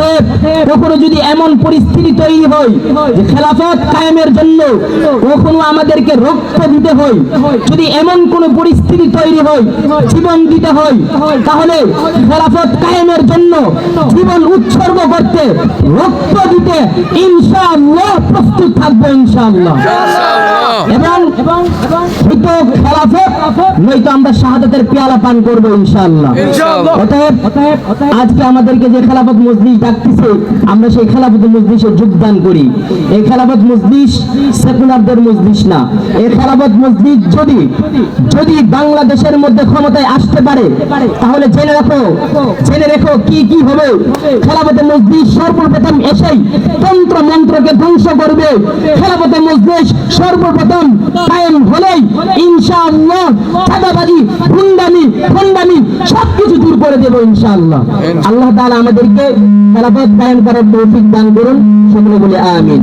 অতএব কখনো যদি এমন পরিস্থিতি তৈরি হয় যে খেলাফত কায়েমের জন্য কখনো আমাদেরকে রক্ত দিতে হয়, যদি এমন কোন পরিস্থিতি তৈরি হয়, জীবন দিতে হয়, তাহলে খেলাফত কায়েমের জন্য জীবন উৎসর্গ করতে, রক্ত দিতে ইনশাআল্লাহ প্রস্তুত থাকব ইনশাআল্লাহ। এবং হয়তো খেলাফত নয়তো আমরা শাহাদাতের পেয়ালা পান করব ইনশাআল্লাহ। ইনশাআল্লাহ। অতএব আজকে আমাদেরকে যে খেলাফত মজলিস ডাকতেছে আমরা সেই খেলাফত মজলিসে যোগদান করি। এই খেলাফত মজলিস সেকুলারদের মজলিস না। এই খেলাফত মজলিস যদি যদি বাংলাদেশের মধ্যে ক্ষমতায় আসতে পারে তাহলে জেনে রাখো জেনে রেখো কি কি হবে। খেলাফতে মজলিস সর্বপ্রথম এসেই তন্ত্র মন্ত্রকে ধ্বংস করবে। খেলাফতে মজলিস সর্বপ্রথম কায়েম হলেই ইনশাআল্লাহ চাঁদাবাজি হুন্ডামি সব সবকিছু দূর করে দেবো ইনশাআল্লাহ। আল্লাহ তাআলা আমাদেরকে খেলাফত কায়েম করার তৌফিক দান করুন। সকলে বলে আমিন।